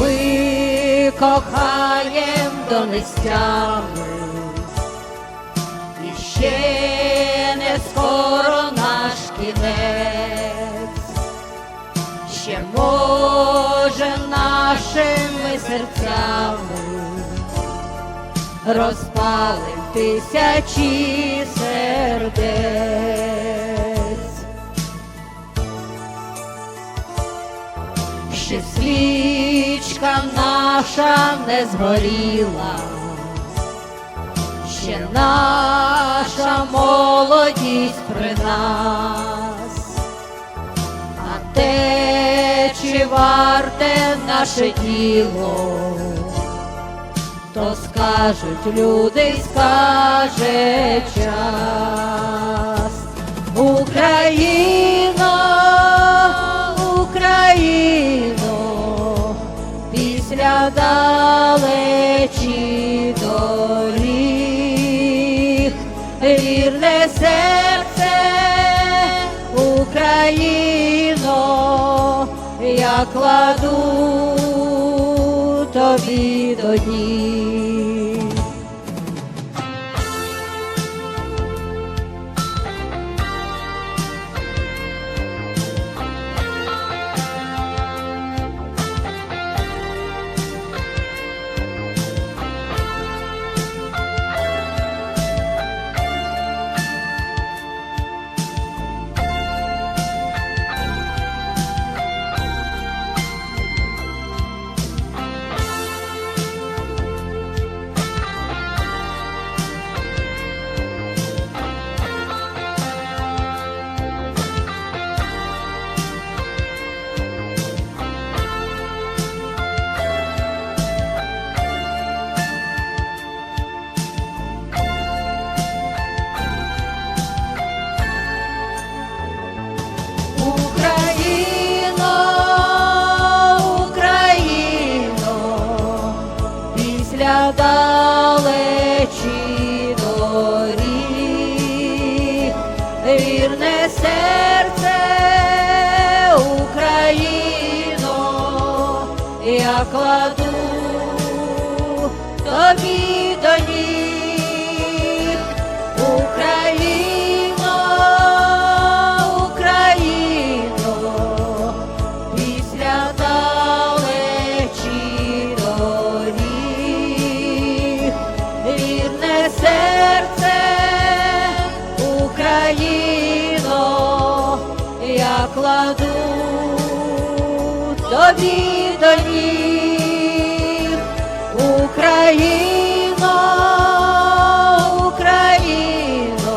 ми кохаєм до нестями, і ще не скоро наш кінець, ще може нашими серцями розпалим тисячі сердець. Наша не згоріла, ще наша молодість при нас, а те, чи варте наше діло, то скажуть люди, скаже час. Україно, вірне серце, Україно, я кладу тобі до ніг. Далечі доріг, вірне серце, Україно, я кладу тобі тобі Україно, Україно,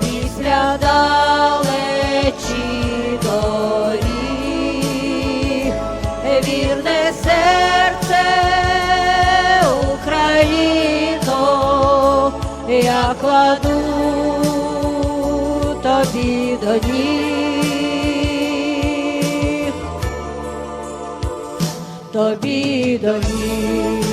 після далечі доріг, вірне серце, Україно, я кладу тобі до тобі довів.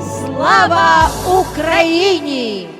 Слава Україні.